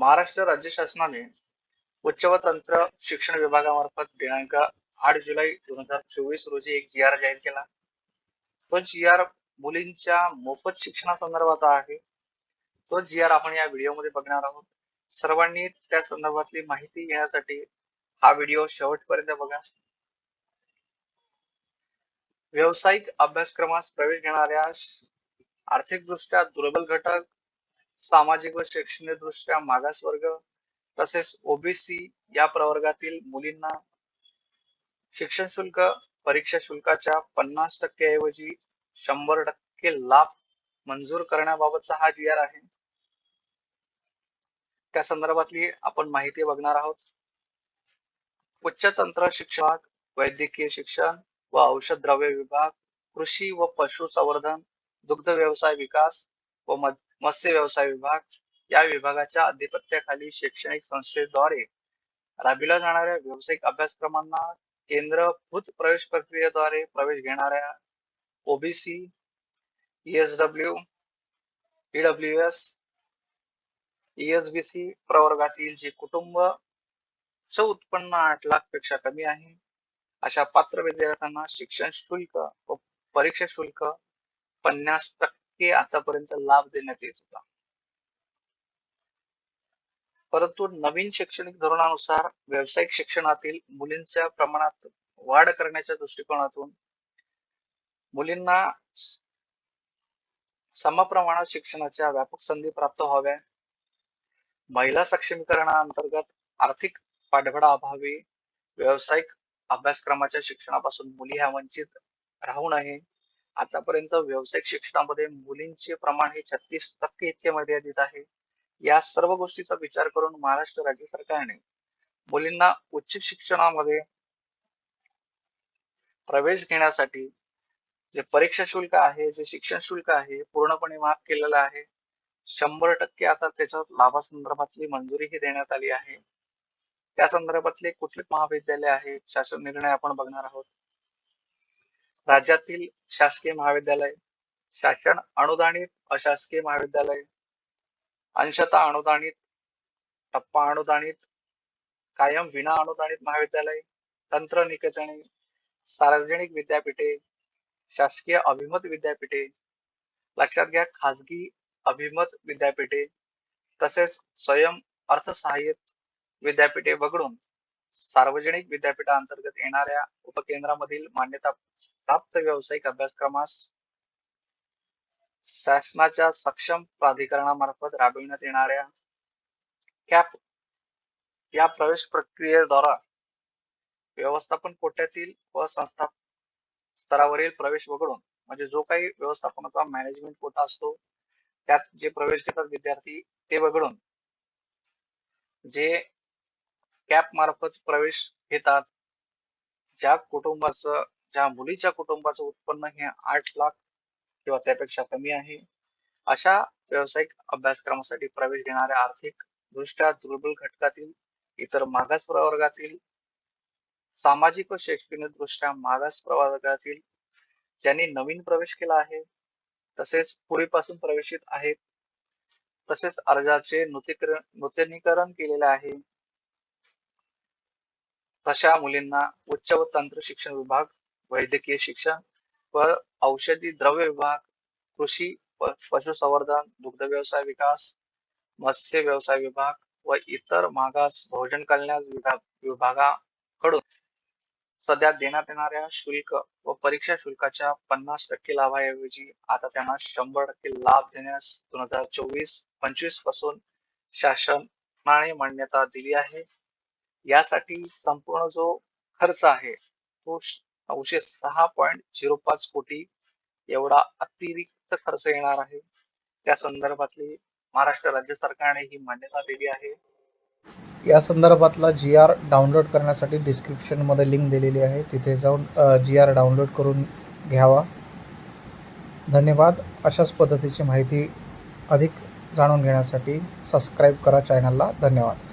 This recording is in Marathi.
महाराष्ट्र राज्य शासनाने उच्च व तंत्र शिक्षण विभागामार्फत दिनांक आठ जुलै दोन हजार चोवीस रोजी एक जी आर जाहीर केला. तो जी आर मुलींच्या मोफत शिक्षणासंदर्भाचा आहे. तो जी आर आपण या व्हिडिओमध्ये बघणार आहोत. सर्वांनी त्या संदर्भातली माहिती घेण्यासाठी हा व्हिडिओ शेवटपर्यंत बघा. व्यावसायिक अभ्यासक्रमास प्रवेश घेणाऱ्या आर्थिकदृष्ट्या दुर्बल घटक सामाजिक व शैक्षणिक दृष्ट्या मागास वर्ग तसेच ओबीसी या प्रवर्गातील मुलींना शिक्षण शुल्क परीक्षा शुल्काच्या पन्नास टक्के ऐवजी शंभर टक्के लाभ मंजूर करण्याबाबतचा हा जी आर आहे. त्या संदर्भातली आपण माहिती बघणार आहोत. उच्च तंत्र शिक्षण वैद्यकीय शिक्षण व औषध द्रव्य विभाग कृषी व पशु संवर्धन दुग्ध व्यवसाय विकास व मत्स्य व्यवसाय विभाग या विभागाच्या अधिपत्याखाली शैक्षणिक संस्थेद्वारे राबविल्या जाणाऱ्या व्यावसायिक अभ्यासक्रमांना केंद्रभूत प्रवेश प्रक्रियेद्वारे प्रवेश घेणाऱ्या OBC ESW EW S ESBC प्रवर्गातील जे कुटुंब च उत्पन्न आठ लाखपेक्षा कमी आहे अशा पात्र विद्यार्थ्यांना शिक्षण शुल्क व परीक्षा शुल्क पन्नास टक्के टक्के आतापर्यंत लाभ देण्यात येत होता. परंतु नवीन शैक्षणिक धोरणानुसार व्यावसायिक शिक्षणातील मुलींच्या प्रमाणात वाढ करण्याच्या दृष्टिकोनातून मुलींना समप्रमाणात शिक्षणाच्या व्यापक संधी प्राप्त व्हाव्या. महिला सक्षमीकरणाअंतर्गत आर्थिक पाठबळा अभावी व्यावसायिक अभ्यासक्रमाच्या शिक्षणापासून मुली ह्या वंचित राहू नये. आतापर्यंत व्यावसायिक शिक्षणामध्ये मुलींचे प्रमाण हे छत्तीस टक्के इतके मर्यादित आहे. या सर्व गोष्टीचा विचार करून महाराष्ट्र राज्य सरकारने मुलींना उच्च शिक्षणामध्ये प्रवेश घेण्यासाठी जे परीक्षा शुल्क आहे जे शिक्षण शुल्क आहे पूर्णपणे माफ केलेलं आहे. शंभर टक्के आता त्याच्या लाभासंदर्भातली मंजुरीही देण्यात आली आहे. त्या संदर्भातले कुठले महाविद्यालय आहे शासन निर्णय आपण बघणार आहोत. राज्यातील शासकीय महाविद्यालय शासन अनुदानित अशासकीय महाविद्यालय अंशता अनुदानित टप्पा अनुदानित कायम विना अनुदानित महाविद्यालय तंत्र निकेतने सार्वजनिक विद्यापीठे शासकीय अभिमत विद्यापीठे लक्षात घ्या खाजगी अभिमत विद्यापीठे तसेच स्वयं अर्थसहाय्यित विद्यापीठे वगळून सार्वजनिक विद्यापीठाअंतर्गत येणाऱ्या उपकेंद्रामधील मान्यता प्राप्त व्यावसायिक अभ्यासक्रमास शासनाच्या सक्षम प्राधिकरणामार्फत राबविण्यात येणाऱ्या कॅप या प्रवेश प्रक्रियेद्वारा व्यवस्थापन कोट्यातील व संस्था स्तरावरील प्रवेश वगळून म्हणजे जो काही व्यवस्थापनाचा मॅनेजमेंट कोटा असतो त्यात जे प्रवेश घेतात विद्यार्थी ते वगळून जे कॅप मार्फत प्रवेश घेतात. ज्या कुटुंबाचं ज्या मुलीच्या कुटुंबाचं उत्पन्न हे आठ लाख किंवा त्यापेक्षा कमी आहे अशा व्यावसायिक अभ्यासक्रमासाठी प्रवेश घेणाऱ्या आर्थिक दृष्ट्या दुर्बल घटकातील इतर मागास प्रवर्गातील सामाजिक व शैक्षणिक दृष्ट्या मागास प्रवर्गातील ज्यांनी नवीन प्रवेश केला आहे तसेच पूर्वीपासून प्रवेशित आहेत तसेच अर्जाचे नूतनीकरण नूतनीकरण केलेले आहे अशा मुलींना उच्च व तंत्र शिक्षण विभाग वैद्यकीय शिक्षण व औषधी द्रव्य विभाग कृषी व पशुसंवर्धन दुग्ध व्यवसाय विकास मत्स्य व्यवसाय विभाग व इतर मागास भोजन कल्याण विभाग विभागाकडून सध्या देण्यात येणाऱ्या शुल्क व परीक्षा शुल्काच्या पन्नास टक्के लाभाऐवजी आता त्यांना शंभर टक्के लाभ देण्यास दोन हजार चोवीस पंचवीसपासून शासनाने मान्यता दिली आहे. यासाठी संपूर्ण जो खर्च आहे तो नऊशे सहा पॉईंट झिरो पाच कोटी एवढा अतिरिक्त खर्च येणार आहे. त्या संदर्भातली महाराष्ट्र राज्य सरकारने ही मान्यता दिली आहे. या संदर्भातला जी आर डाउनलोड करण्यासाठी डिस्क्रिप्शनमध्ये लिंक दिलेली आहे. तिथे जाऊन जी आर डाउनलोड करून घ्यावा. धन्यवाद. अशाच पद्धतीची माहिती अधिक जाणून घेण्यासाठी सबस्क्राईब करा चॅनलला धन्यवाद.